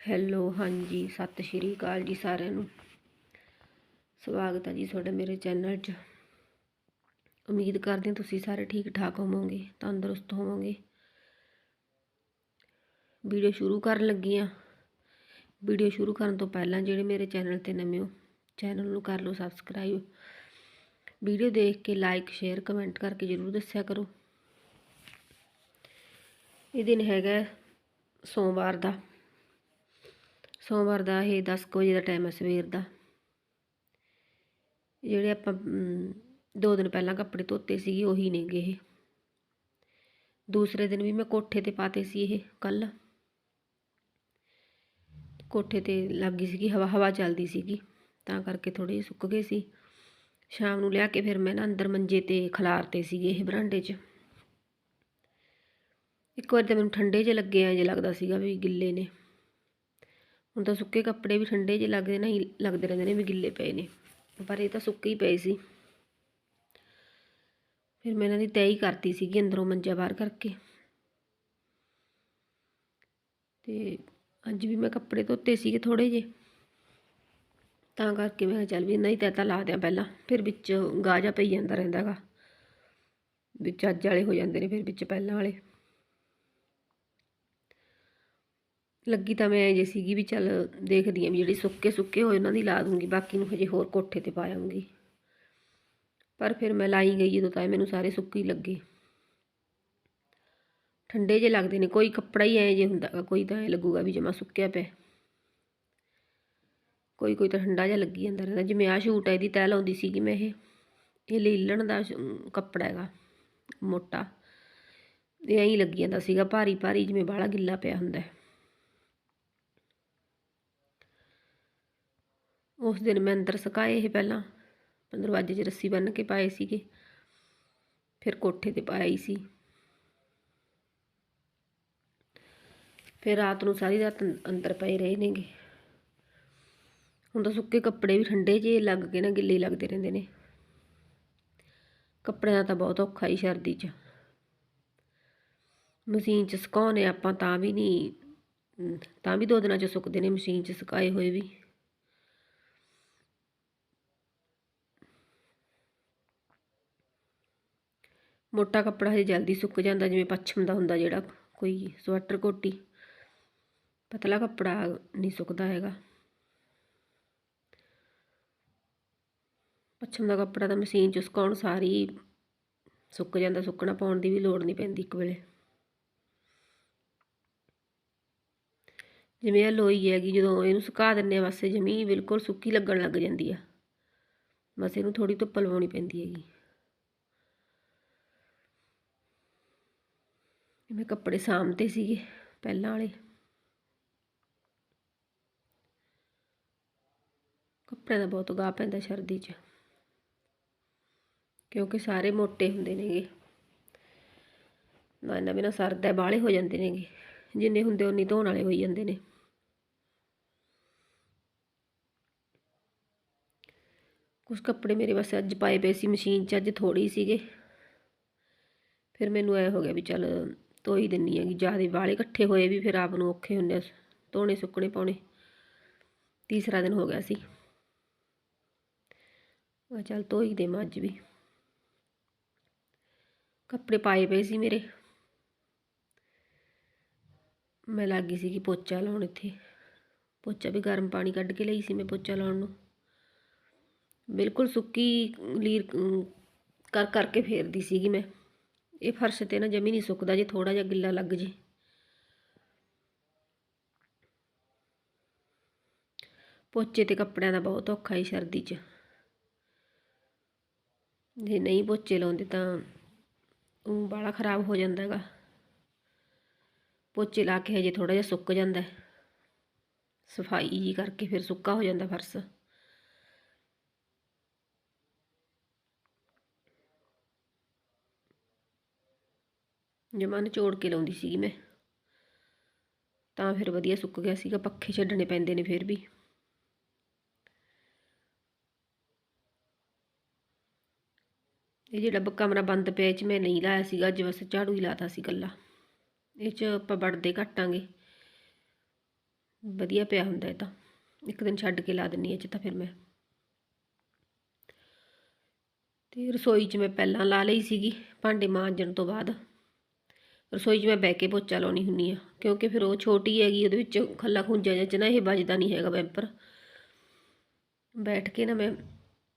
Hello, ਹਾਂਜੀ, ਸਤਿ ਸ਼੍ਰੀ ਅਕਾਲ ਜੀ ਸਾਰਿਆਂ ਨੂੰ। ਸਵਾਗਤ ਹੈ ਜੀ ਤੁਹਾਡਾ ਮੇਰੇ ਚੈਨਲ 'ਚ। ਉਮੀਦ ਕਰਦੇ ਹਾਂ ਤੁਸੀਂ ਸਾਰੇ ਠੀਕ ਠਾਕ ਹੋਵੋਗੇ, ਤੰਦਰੁਸਤ ਹੋਵੋਗੇ। ਵੀਡੀਓ ਸ਼ੁਰੂ ਕਰਨ ਲੱਗੀ ਹਾਂ। ਵੀਡੀਓ ਸ਼ੁਰੂ ਕਰਨ ਤੋਂ ਪਹਿਲਾਂ ਜਿਹੜੇ ਮੇਰੇ ਚੈਨਲ ਤੇ ਨਵੇਂ ਹੋ, ਚੈਨਲ ਨੂੰ ਕਰ ਲਓ ਸਬਸਕ੍ਰਾਈਬ। ਵੀਡੀਓ ਦੇਖ ਕੇ ਲਾਈਕ, ਸ਼ੇਅਰ, ਕਮੈਂਟ ਕਰਕੇ ਜਰੂਰ ਦੱਸਿਆ ਕਰੋ। ਇਹ ਦਿਨ ਹੈਗਾ ਸੋਮਵਾਰ ਦਾ। ਸੋਮਵਾਰ ਦਾ ਇਹ 10 ਕੁ ਵਜੇ ਦਾ ਟਾਈਮ ਹੈ ਸਵੇਰ ਦਾ। ਜਿਹੜੇ ਆਪਾਂ ਦੋ ਦਿਨ ਪਹਿਲਾਂ ਕੱਪੜੇ ਧੋਤੇ ਸੀਗੇ, ਉਹੀ ਨੇਗੇ ਇਹ। ਦੂਸਰੇ ਦਿਨ ਵੀ ਮੈਂ ਕੋਠੇ ਤੇ ਪਾਤੇ ਸੀ ਇਹ ਕੱਲ ਕੋਠੇ ਤੇ ਲੱਗ ਗਈ ਸੀਗੀ, ਹਵਾ ਹਵਾ ਚੱਲਦੀ ਸੀਗੀ, ਤਾਂ ਕਰਕੇ ਥੋੜੇ ਸੁੱਕ ਗਏ ਸੀ। ਸ਼ਾਮ ਨੂੰ ਲਿਆ ਕੇ ਫਿਰ ਮੈਂ ਨਾ ਅੰਦਰ ਮੰਜੇ ਤੇ ਖਲਾਰਤੇ ਸੀਗੇ ਇਹ ਬਰਾਂਡੇ 'ਚ। ਇੱਕ ਵਾਰ ਤਾਂ ਮੈਨੂੰ ਠੰਡੇ 'ਚ ਲੱਗੇ ਆ, ਜੇ ਲੱਗਦਾ ਸੀਗਾ ਵੀ ਗਿੱਲੇ ਨੇ। ਹੁਣ ਤਾਂ ਸੁੱਕੇ ਕੱਪੜੇ ਵੀ ਠੰਡੇ ਜਿਹੇ ਲੱਗਦੇ ਨਹੀਂ ਲੱਗਦੇ ਰਹਿੰਦੇ ਨੇ, ਵੀ ਗਿੱਲੇ ਪਏ ਨੇ। ਪਰ ਇਹ ਤਾਂ ਸੁੱਕੇ ਹੀ ਪਏ ਸੀ। ਫਿਰ ਮੈਂ ਇਹਨਾਂ ਦੀ ਤੈਅ ਹੀ ਕਰਤੀ ਸੀਗੀ ਅੰਦਰੋਂ ਮੰਜਾ ਬਾਹਰ ਕਰਕੇ। ਤੇ ਅੱਜ ਵੀ ਮੈਂ ਕੱਪੜੇ ਧੋਤੇ ਸੀਗੇ ਥੋੜੇ ਜਿਹੇ। ਤਾਂ ਕਰਕੇ ਮੈਂ ਕਿਹਾ ਚੱਲ ਵੀ ਨਹੀਂ ਤੈਅ ਤਾਂ ਲਾ ਦਿਆਂ ਪਹਿਲਾਂ, ਫਿਰ ਵਿੱਚ ਗਾਜਾ ਪਈ ਜਾਂਦਾ ਰਹਿੰਦਾ ਗਾ। ਵਿੱਚ ਅੱਜ ਵਾਲੇ ਹੋ ਜਾਂਦੇ ਨੇ, ਫਿਰ ਵਿੱਚ ਪਹਿਲਾਂ ਵਾਲੇ। ਲੱਗੀ ਤਾਂ ਮੈਂ ਜੇ ਸੀਗੀ ਵੀ ਚੱਲ ਦੇਖਦੀ ਆਂ ਵੀ ਜਿਹੜੇ ਸੁੱਕੇ ਸੁੱਕੇ ਹੋਏ ਉਹਨਾਂ ਦੀ ਲਾ ਦੂੰਗੀ, ਬਾਕੀ ਨੂੰ ਹਜੇ ਹੋਰ ਕੋਠੇ ਤੇ ਪਾਇਆਂਗੀ ਪਰ ਫਿਰ ਮੈਂ ਲਾਈ ਗਈ ਜਦੋਂ ਤਾਂ ਇਹ ਮੈਨੂੰ ਸਾਰੇ ਸੁੱਕੇ ਹੀ ਲੱਗੇ। ਠੰਡੇ ਜੇ ਲੱਗਦੇ ਨੇ, ਕੋਈ ਕੱਪੜਾ ਹੀ ਐ ਜੇ ਹੁੰਦਾ ਗਾ ਕੋਈ ਤਾਂ ਐ ਲੱਗੂਗਾ ਵੀ ਜਮਾ ਸੁੱਕਿਆ ਪਿਆ। ਕੋਈ ਕੋਈ ਤਾਂ ਠੰਡਾ ਜਿਹਾ ਲੱਗੀ ਜਾਂਦਾ ਰਹਿੰਦਾ। ਜਿਵੇਂ ਆ ਸ਼ੂਟ ਹੈ ਇਹਦੀ ਤੈਅ ਲਾਉਂਦੀ ਸੀਗੀ ਮੈਂ ਇਹ। ਇਹ ਲੀਲਣ ਦਾ ਕੱਪੜਾ ਹੈਗਾ, ਮੋਟਾ। ਇਹ ਐਂ ਹੀ ਲੱਗੀ ਜਾਂਦਾ ਸੀਗਾ ਭਾਰੀ ਭਾਰੀ ਜਿਵੇਂ ਬਾਹਲਾ ਗਿੱਲਾ ਪਿਆ ਹੁੰਦਾ। ਹੈ ਉਸ ਦਿਨ ਮੈਂ ਅੰਦਰ ਸੁਕਾਏ ਇਹ ਪਹਿਲਾਂ। ਦਰਵਾਜ਼ੇ 'ਚ ਰੱਸੀ ਬੰਨ੍ਹ ਕੇ ਪਾਏ ਸੀਗੇ। ਫਿਰ ਕੋਠੇ ਤੇ ਪਾਈ ਸੀ। ਫਿਰ ਰਾਤ ਨੂੰ ਸਾਰੀ ਰਾਤ ਅੰਦਰ ਪਏ ਰਹੇ ਨੇਗੇ। ਹੁਣ ਤਾਂ ਸੁੱਕੇ ਕੱਪੜੇ ਵੀ ਠੰਡੇ ਜਿਹੇ ਲੱਗ ਕੇ ਨਾ, ਗਿੱਲੇ ਲੱਗਦੇ ਰਹਿੰਦੇ ਨੇ। ਕੱਪੜਿਆਂ ਦਾ ਤਾਂ ਬਹੁਤ ਔਖਾ ਹੀ ਸਰਦੀ 'ਚ। ਮਸ਼ੀਨ 'ਚ ਸੁਕਾਉਣੇ ਆਪਾਂ ਤਾਂ ਵੀ ਨਹੀਂ ਤਾਂ ਵੀ ਦੋ ਦਿਨਾਂ 'ਚ ਸੁੱਕਦੇ ਨੇ ਮਸ਼ੀਨ 'ਚ ਸੁਕਾਏ ਹੋਏ ਵੀ। ਮੋਟਾ ਕੱਪੜਾ ਹਜੇ ਜਲਦੀ ਸੁੱਕ ਜਾਂਦਾ, ਜਿਵੇਂ ਪੱਛਮ ਦਾ ਹੁੰਦਾ ਜਿਹੜਾ ਕੋਈ ਸਵੈਟਰ ਕੋਟੀ। ਪਤਲਾ ਕੱਪੜਾ ਨਹੀਂ ਸੁੱਕਦਾ ਹੈਗਾ। ਪੱਛਮ ਦਾ ਕੱਪੜਾ ਤਾਂ ਮਸ਼ੀਨ 'ਚ ਸੁਕਾਉਣ ਸਾਰੀ ਸੁੱਕ ਜਾਂਦਾ, ਸੁੱਕਣਾ ਪਾਉਣ ਦੀ ਵੀ ਲੋੜ ਨਹੀਂ ਪੈਂਦੀ ਇੱਕ ਵੇਲੇ। ਜਿਵੇਂ ਇਹ ਲੋਈ ਹੈਗੀ, ਜਦੋਂ ਇਹਨੂੰ ਸੁਕਾ ਦਿੰਨੇ ਆ ਬਸ ਇਹ ਜਮੀ ਬਿਲਕੁਲ ਸੁੱਕੀ ਲੱਗਣ ਲੱਗ ਜਾਂਦੀ ਆ। ਬਸ ਇਹਨੂੰ ਥੋੜੀ ਧੁੱਪ ਲਵਾਉਣੀ ਪੈਂਦੀ ਹੈਗੀ। ਮੈਂ ਕੱਪੜੇ ਸਾਂਭਤੇ ਸੀਗੇ ਪਹਿਲਾਂ ਵਾਲੇ। ਕੱਪੜਿਆਂ ਦਾ ਬਹੁਤ ਗਾਹ ਪੈਂਦਾ ਸਰਦੀ 'ਚ, ਕਿਉਂਕਿ ਸਾਰੇ ਮੋਟੇ ਹੁੰਦੇ ਨੇਗੇ। ਨਾ ਇਹਨਾਂ ਬਿਨਾਂ ਸਰਦਾ, ਬਾਹਲੇ ਹੋ ਜਾਂਦੇ ਨੇਗੇ। ਜਿੰਨੇ ਹੁੰਦੇ ਉਨੀ ਧੋਣ ਵਾਲੇ ਹੋਈ ਜਾਂਦੇ ਨੇ। ਕੁਝ ਕੱਪੜੇ ਮੇਰੇ ਬਸ ਅੱਜ ਪਾਏ ਪਏ ਸੀ, ਮਸ਼ੀਨ 'ਚ ਅੱਜ ਥੋੜੀ ਸੀਗੇ। ਫਿਰ ਮੈਨੂੰ ਐ ਹੋ ਗਿਆ ਵੀ ਚੱਲ ਧੋ ਹੀ ਦਿੰਨੀ ਹੈਗੀ, ਜ਼ਿਆਦਾ ਵਾਲੇ ਇਕੱਠੇ ਹੋਏ ਵੀ ਫਿਰ ਆਪ ਨੂੰ ਔਖੇ ਹੁੰਦੇ ਆ, ਧੋਣੇ ਸੁੱਕਣੇ ਪਾਉਣੇ। ਤੀਸਰਾ ਦਿਨ ਹੋ ਗਿਆ ਸੀ। ਮੈਂ ਚੱਲ ਧੋ ਹੀ ਦੇਵਾਂ ਅੱਜ ਵੀ। ਕੱਪੜੇ ਪਾਏ ਪਏ ਸੀ ਮੇਰੇ। ਮੈਂ ਲੱਗੀ ਸੀ ਕਿ ਪੋਚਾ ਲਾਉਣ ਇੱਥੇ। ਪੋਚਾ ਵੀ ਗਰਮ ਪਾਣੀ ਕੱਢ ਕੇ ਲਈ ਸੀ ਮੈਂ ਪੋਚਾ ਲਾਉਣ ਨੂੰ। ਬਿਲਕੁਲ ਸੁੱਕੀ ਲੀਰ ਕਰ ਕਰਕੇ ਫੇਰਦੀ ਸੀਗੀ ਮੈਂ। ਇਹ ਫਰਸ਼ ਤੇ ਨਾ ਜਮੀ ਨਹੀਂ ਸੁੱਕਦਾ ਜੇ ਥੋੜਾ ਜਿਹਾ ਗਿੱਲਾ ਲੱਗ ਜੇ। ਪੋਚੇ ਤੇ ਕੱਪੜਿਆਂ ਦਾ ਬਹੁਤ ਔਖਾ ਹੀ ਸਰਦੀ 'ਚ। ਜੇ ਨਹੀਂ ਪੋਚੇ ਲਾਉਂਦੇ ਤਾਂ ਉਹ ਬਾਲਾ ਖਰਾਬ ਹੋ ਜਾਂਦਾ ਹੈਗਾ। ਪੋਚੇ ਲਾ ਕੇ ਹਜੇ ਥੋੜਾ ਜਿਹਾ ਸੁੱਕ ਜਾਂਦਾ। ਸਫ਼ਾਈ ਜੀ ਕਰਕੇ ਫਿਰ ਸੁੱਕਾ ਹੋ ਜਾਂਦਾ ਫਰਸ਼। ਜਮਾਂ ਨਿਚੋੜ ਕੇ ਲਾਉਂਦੀ ਸੀਗੀ ਮੈਂ, ਤਾਂ ਫਿਰ ਵਧੀਆ ਸੁੱਕ ਗਿਆ ਸੀਗਾ, ਪੱਖੇ ਛੱਡਣੇ ਪੈਂਦੇ ਨੇ ਫਿਰ ਵੀ। ਇਹ ਜਿਹੜਾ ਬ- ਕਮਰਾ ਬੰਦ ਪਿਆ, ਇਹ 'ਚ ਮੈਂ ਨਹੀਂ ਲਾਇਆ ਸੀਗਾ, ਅੱਜ ਬਸ ਝਾੜੂ ਹੀ ਲਾਤਾ ਸੀ ਇਕੱਲਾ। ਇਹ 'ਚ ਆਪਾਂ ਵੜਦੇ ਘਟਾਂਗੇ। ਵਧੀਆ ਪਿਆ ਹੁੰਦਾ ਇਹ ਤਾਂ। ਇੱਕ ਦਿਨ ਛੱਡ ਕੇ ਲਾ ਦਿੰਨੀ ਇਹ 'ਚ ਤਾਂ ਫਿਰ ਮੈਂ। ਤੇ ਰਸੋਈ 'ਚ ਮੈਂ ਪਹਿਲਾਂ ਲਾ ਲਈ ਸੀਗੀ, ਭਾਂਡੇ ਮਾਂਜਣ ਤੋਂ ਬਾਅਦ। ਰਸੋਈ 'ਚ ਮੈਂ ਬਹਿ ਕੇ ਪੋਚਾ ਲਾਉਣੀ ਹੁੰਨੀ ਆ ਕਿਉਂਕਿ ਫਿਰ ਉਹ ਛੋਟੀ ਹੈਗੀ, ਉਹਦੇ ਵਿੱਚ ਖੱਲਾ ਖੁੰਝਾ ਜਿਹਾ 'ਚ ਨਾ ਇਹ ਵੱਜਦਾ ਨਹੀਂ ਹੈਗਾ ਵੈਂਪਰ ਬੈਠ ਕੇ ਨਾ ਮੈਂ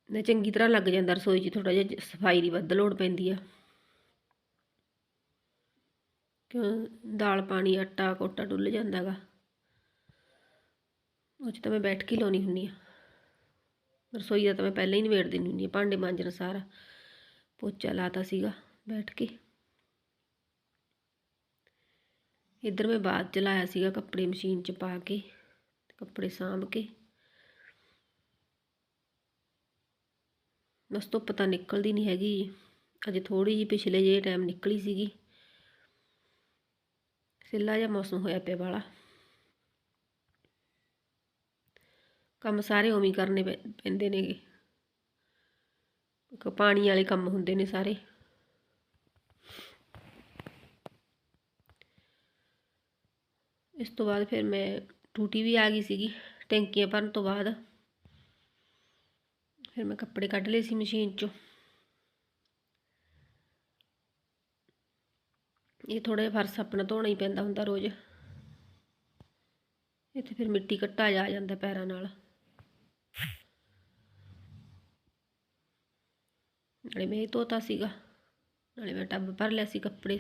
ਨਾ ਚੰਗੀ ਤਰ੍ਹਾਂ ਲੱਗ ਜਾਂਦਾ ਰਸੋਈ 'ਚ ਥੋੜਾ ਜਿਹਾ ਸਫ਼ਾਈ ਦੀ ਵੱਧ ਲੋੜ ਪੈਂਦੀ ਆ। ਕਿਉਂ, ਦਾਲ ਪਾਣੀ, ਆਟਾ, ਕੋਟਾ ਡੁੱਲ ਜਾਂਦਾ ਗਾ। ਉਹ 'ਚ ਤਾਂ ਮੈਂ ਬੈਠ ਕੇ ਲਾਉਣੀ ਹੁੰਨੀ ਆ ਰਸੋਈ ਦਾ ਤਾਂ ਮੈਂ ਪਹਿਲਾਂ ਹੀ ਨਿਬੇੜ ਦਿੰਦੀ ਹੁੰਦੀ ਆ ਭਾਂਡੇ ਮਾਂਜਣ ਸਾਰਾ। ਪੋਚਾ ਲਾਤਾ ਸੀਗਾ, ਬੈਠ ਕੇ। ਇੱਧਰ ਮੈਂ ਬਾਅਦ ਚ ਲਾਇਆ ਸੀਗਾ ਕੱਪੜੇ ਮਸ਼ੀਨ 'ਚ ਪਾ ਕੇ ਕੱਪੜੇ ਸਾਂਭ ਕੇ ਬਸ ਧੁੱਪ ਤਾਂ ਨਿਕਲਦੀ ਨਹੀਂ ਹੈਗੀ ਅਜੇ ਥੋੜੀ ਜਿਹੀ ਪਿਛਲੇ ਜੇ ਟਾਈਮ ਨਿਕਲੀ ਸੀਗੀ ਸਿੱਲਾ ਜਿਹਾ ਮੌਸਮ ਹੋਇਆ ਪਿਆ ਵਾਲਾ ਕੰਮ ਸਾਰੇ ਉਵੇਂ ਹੀ ਕਰਨੇ ਪੈ- ਪੈਂਦੇ ਨੇਗੇ ਇੱਕ ਪਾਣੀ ਵਾਲੇ ਕੰਮ ਹੁੰਦੇ ਨੇ ਸਾਰੇ ਇਸ ਤੋਂ ਬਾਅਦ ਫਿਰ ਮੈਂ ਟੂਟੀ ਵੀ ਆ ਗਈ ਸੀਗੀ, ਟੈਂਕੀਆਂ ਭਰਨ ਤੋਂ ਬਾਅਦ। ਫਿਰ ਮੈਂ ਕੱਪੜੇ ਕੱਢ ਲਏ ਸੀ ਮਸ਼ੀਨ 'ਚੋਂ। ਇਹ ਥੋੜਾ ਜਿਹਾ ਫਰਸ਼ ਆਪਣਾ ਧੋਣਾ ਹੀ ਪੈਂਦਾ ਹੁੰਦਾ ਰੋਜ਼। ਇੱਥੇ ਫਿਰ ਮਿੱਟੀ ਘੱਟਾ ਜਾ ਜਾਂਦਾ ਪੈਰਾਂ ਨਾਲ। ਨਾਲੇ ਮੈਂ ਇਹ ਧੋਤਾ ਸੀਗਾ, ਨਾਲੇ ਮੈਂ ਟੱਬ ਭਰ ਲਿਆ ਸੀ ਕੱਪੜੇ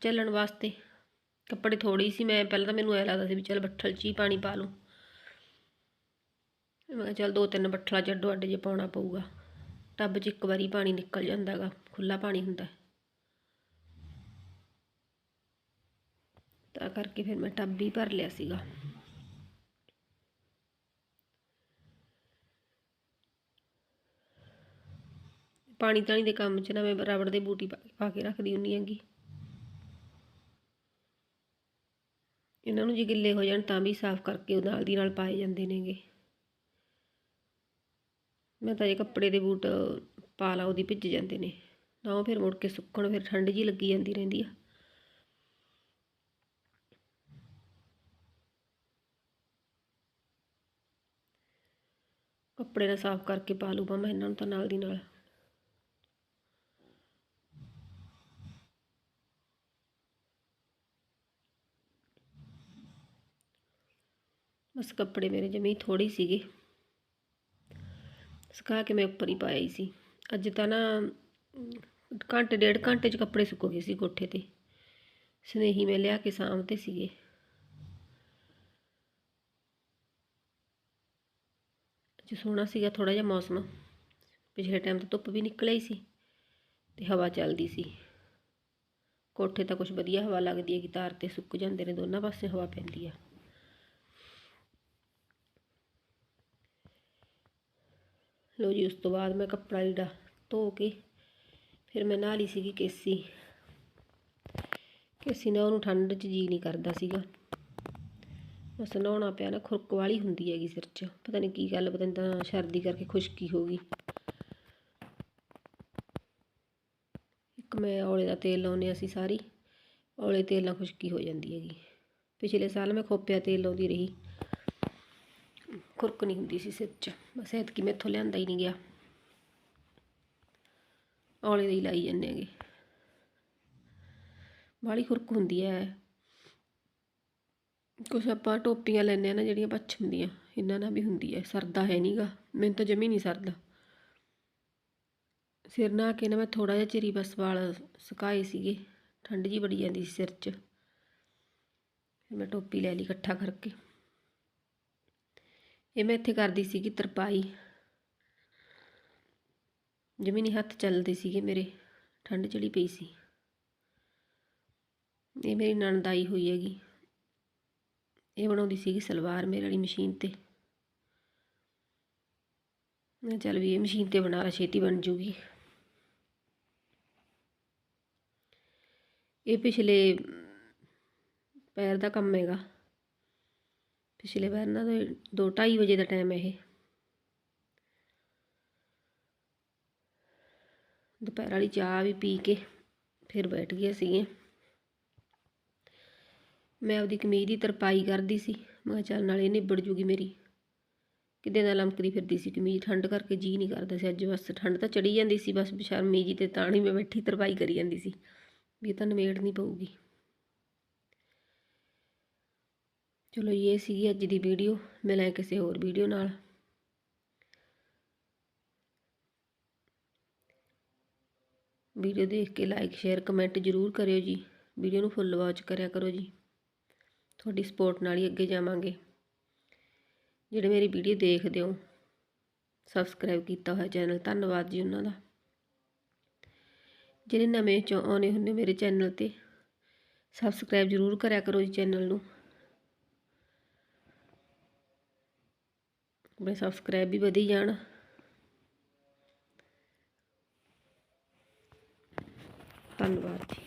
ਚੱਲਣ ਵਾਸਤੇ। ਕੱਪੜੇ ਥੋੜੀ ਸੀ, ਮੈਂ ਪਹਿਲਾਂ ਤਾਂ ਮੈਨੂੰ ਐ ਲੱਗਦਾ ਸੀ ਵੀ ਚੱਲ ਬੱਠਲ 'ਚ ਹੀ ਪਾਣੀ ਪਾ ਲੂੰ ਮੈਂ ਕਿਹਾ ਚੱਲ ਦੋ ਤਿੰਨ ਬੱਠਲਾਂ 'ਚ ਅੱਡੋ ਅੱਡ ਜੇ ਪਾਉਣਾ ਪਊਗਾ। ਟੱਬ 'ਚ ਇੱਕ ਵਾਰੀ ਪਾਣੀ ਨਿਕਲ ਜਾਂਦਾ ਗਾ ਖੁੱਲਾ ਪਾਣੀ ਹੁੰਦਾ। ਤਾਂ ਕਰਕੇ ਫਿਰ ਮੈਂ ਟੱਬ ਹੀ ਭਰ ਲਿਆ ਸੀਗਾ। ਪਾਣੀ ਤਾਣੀ ਦੇ ਕੰਮ 'ਚ ਨਾ ਮੈਂ ਰਬੜ ਦੇ ਬੂਟੀ ਪਾ ਪਾ ਕੇ ਰੱਖਦੀ ਹੁੰਨੀ ਹੈਗੀ। ਇਹਨਾਂ ਨੂੰ ਜੇ ਗਿੱਲੇ ਹੋ ਜਾਣ ਤਾਂ ਵੀ ਸਾਫ਼ ਕਰਕੇ ਉਹ ਨਾਲ ਦੀ ਨਾਲ ਪਾਏ ਜਾਂਦੇ ਨੇਗੇ। ਮੈਂ ਤਾਂ ਇਹ ਕੱਪੜੇ ਦੇ ਬੂਟ ਪਾ ਲਾ, ਉਹਦੀ ਭਿੱਜ ਜਾਂਦੇ ਨੇ। ਨਾ ਉਹ ਫਿਰ ਮੁੜ ਕੇ ਸੁੱਕਣ, ਫਿਰ ਠੰਡ ਜੀ ਲੱਗੀ ਜਾਂਦੀ ਰਹਿੰਦੀ ਆ। ਕੱਪੜੇ ਨਾਲ ਸਾਫ਼ ਕਰਕੇ ਪਾ ਲੂਗਾ ਮੈਂ ਇਹਨਾਂ ਨੂੰ ਤਾਂ ਨਾਲ ਦੀ ਨਾਲ। ਬਸ ਕੱਪੜੇ ਮੇਰੇ ਜਮੀ ਥੋੜੀ ਸੀਗੇ ਸੁਕਾ ਕੇ ਮੈਂ ਉੱਪਰ ਹੀ ਪਾਇਆ ਹੀ ਸੀ ਅੱਜ ਤਾਂ ਨਾ ਅਮ, ਘੰਟੇ ਡੇਢ ਘੰਟੇ 'ਚ ਕੱਪੜੇ ਸੁੱਕ ਗਏ ਸੀ ਕੋਠੇ ਤੇ ਸਨੇਹੀ ਮੈਂ ਲਿਆ ਕੇ ਸਾਂਭਤੇ ਸੀਗੇ ਅੱਜ ਸੋਹਣਾ ਸੀਗਾ ਥੋੜਾ ਜਿਹਾ ਮੌਸਮ ਪਿਛਲੇ ਟਾਈਮ ਤਾਂ ਧੁੱਪ ਵੀ ਨਿਕਲ ਆਈ ਸੀ ਤੇ ਹਵਾ ਚੱਲਦੀ ਸੀ ਕੋਠੇ ਤਾਂ ਕੁਝ ਵਧੀਆ ਹਵਾ ਲੱਗਦੀ ਹੈ ਤਾਰ ਤੇ ਸੁੱਕ ਜਾਂਦੇ ਨੇ ਦੋਨਾਂ ਪਾਸੇ ਹਵਾ ਪੈਂਦੀ ਆ ਲੋ ਜੀ, ਉਸ ਤੋਂ ਬਾਅਦ ਮੈਂ ਕੱਪੜਾ ਜਿਹੜਾ ਧੋ ਕੇ ਫਿਰ ਮੈਂ ਨਹਾ ਲਈ ਸੀਗੀ ਕੇਸੀ। ਕੇਸੀ ਨਾਲ ਉਹਨੂੰ ਠੰਡ 'ਚ ਜੀ ਨਹੀਂ ਕਰਦਾ ਸੀਗਾ। ਬਸ ਨਹਾਉਣਾ ਪਿਆ ਨਾ ਖੁਰਕ ਵਾਲੀ ਹੁੰਦੀ ਹੈਗੀ ਸਿਰ 'ਚ। ਪਤਾ ਨਹੀਂ ਕੀ ਗੱਲ, ਪਤਾ ਨਹੀਂ ਤਾਂ ਸਰਦੀ ਕਰਕੇ ਖੁਸ਼ਕੀ ਹੋ ਗਈ। ਇੱਕ ਮੈਂ ਔਲੇ ਦਾ ਤੇਲ ਲਾਉਂਦੇ ਅਸੀਂ ਸਾਰੀ। ਔਲੇ ਤੇਲ ਨਾਲ ਖੁਸ਼ਕੀ ਹੋ ਜਾਂਦੀ ਹੈਗੀ। ਪਿਛਲੇ ਸਾਲ ਮੈਂ ਖੋਪਿਆ ਤੇਲ ਲਾਉਂਦੀ ਰਹੀ। ਖੁਰਕ ਨਹੀਂ ਹੁੰਦੀ ਸੀ ਸਿਰ 'ਚ। ਬਸ ਐਤਕੀ ਮੈਥੋਂ ਲਿਆਂਦਾ ਹੀ ਨਹੀਂ ਗਿਆ। ਔਲੇ ਦੇ ਹੀ ਲਾਈ ਜਾਂਦੇ ਹੈਗੇ। ਬਾਹਲੀ ਖੁਰਕ ਹੁੰਦੀ ਹੈ ਕੁਛ ਆਪਾਂ ਟੋਪੀਆਂ ਲੈਂਦੇ ਆ ਨਾ ਜਿਹੜੀਆਂ ਪੱਛਮ ਦੀਆਂ, ਇਹਨਾਂ ਨਾਲ ਵੀ ਹੁੰਦੀ ਹੈ ਸਰਦਾ ਹੈ ਨਹੀਂਗਾ ਮੈਨੂੰ ਤਾਂ ਜਮੀ ਨਹੀਂ ਸਰਦਾ। ਸਿਰ ਨਾ ਕੇ ਨਾ ਮੈਂ ਥੋੜਾ ਜਿਹਾ ਚਿਰੀ ਬਸ ਵਾਲ ਸੁਕਾਏ ਸੀਗੇ। ਠੰਡ ਜੀ ਬੜੀ ਜਾਂਦੀ ਸੀ ਸਿਰ 'ਚ। ਮੈਂ ਟੋਪੀ ਲੈ ਲਈ ਇਕੱਠਾ ਕਰਕੇ। ਇਹ ਮੈਂ ਇੱਥੇ ਕਰਦੀ ਸੀਗੀ ਤਰਪਾਈ। ਜਮੀ ਨਹੀਂ ਹੱਥ ਚੱਲਦੇ ਸੀਗੇ ਮੇਰੇ, ਠੰਡ ਚੜੀ ਪਈ ਸੀ। ਇਹ ਮੇਰੀ ਨਣਦ ਆਈ ਹੋਈ ਹੈਗੀ। ਇਹ ਬਣਾਉਂਦੀ ਸੀਗੀ ਸਲਵਾਰ ਮੇਰੇ ਵਾਲੀ ਮਸ਼ੀਨ ਤੇ। ਮੈਂ ਚੱਲ ਵੀ ਇਹ ਮਸ਼ੀਨ ਤੇ ਬਣਾ ਲਾ, ਛੇਤੀ ਬਣ ਜੂਗੀ। ਇਹ ਪਿਛਲੇ ਪੈਰ ਦਾ ਕੰਮ ਹੈਗਾ। ਪਿਛਲੇ ਵਾਰ ਨਾ ਦੋ 2:30 ਵਜੇ ਦਾ ਟਾਈਮ ਹੈ ਇਹ। ਦੁਪਹਿਰ ਵਾਲੀ ਚਾਹ ਵੀ ਪੀ ਕੇ ਫਿਰ ਬੈਠ ਗਏ ਸੀਗੇ। ਮੈਂ ਉਹਦੀ ਕਮੀਜ਼ ਦੀ ਤਰਪਾਈ ਕਰਦੀ ਸੀ। ਮੈਂ ਚੱਲ ਨਾਲੇ ਨਿਬੜ ਜੂਗੀ ਮੇਰੀ। ਕਿਤੇ ਦਾ ਲਮਕਦੀ ਫਿਰਦੀ ਸੀ ਕਮੀਜ਼। ਠੰਡ ਕਰਕੇ ਜੀ ਨਹੀਂ ਕਰਦਾ ਸੀ ਅੱਜ। ਬਸ ਠੰਡ ਤਾਂ ਚੜੀ ਜਾਂਦੀ ਸੀ। ਬਸ ਬਸ਼ਰਮੀ ਜੀ ਤੇ ਤਾਂ ਹੀ ਮੈਂ ਬੈਠੀ ਤਰਪਾਈ ਕਰੀ ਜਾਂਦੀ ਸੀ। ਵੀ ਇਹ ਤਾਂ ਨਹੀਂ ਪਊਗੀ। ਚਲੋ ਇਹ ਸੀਗੀ ਅੱਜ ਦੀ ਵੀਡੀਓ। ਮਿਲਾਂ ਕਿਸੇ ਹੋਰ ਵੀਡੀਓ ਨਾਲ। ਵੀਡੀਓ ਦੇਖ ਕੇ ਲਾਈਕ ਸ਼ੇਅਰ ਕਮੈਂਟ ਜ਼ਰੂਰ ਕਰਿਓ ਜੀ। ਵੀਡੀਓ ਨੂੰ ਫੁੱਲ ਵਾਚ ਕਰਿਆ ਕਰੋ ਜੀ। ਤੁਹਾਡੀ ਸਪੋਰਟ ਨਾਲ ਹੀ ਅੱਗੇ ਜਾਵਾਂਗੇ। ਜਿਹੜੇ ਮੇਰੀ ਵੀਡੀਓ ਦੇਖਦੇ ਹੋ ਸਬਸਕ੍ਰਾਈਬ ਕੀਤਾ ਹੋਇਆ ਚੈਨਲ ਧੰਨਵਾਦ ਜੀ ਉਹਨਾਂ ਦਾ। ਜਿਹੜੇ ਨਵੇਂ ਚੋਂ ਆਉਣੇ ਹੁੰਦੇ ਮੇਰੇ ਚੈਨਲ ਤੇ ਸਬਸਕ੍ਰਾਈਬ ਜ਼ਰੂਰ ਕਰਿਆ ਕਰੋ ਜੀ ਚੈਨਲ ਨੂੰ। ਆਪਣੇ ਸਬਸਕ੍ਰਾਈਬ ਵੀ ਵਧੀ ਜਾਣ। ਧੰਨਵਾਦ ਜੀ।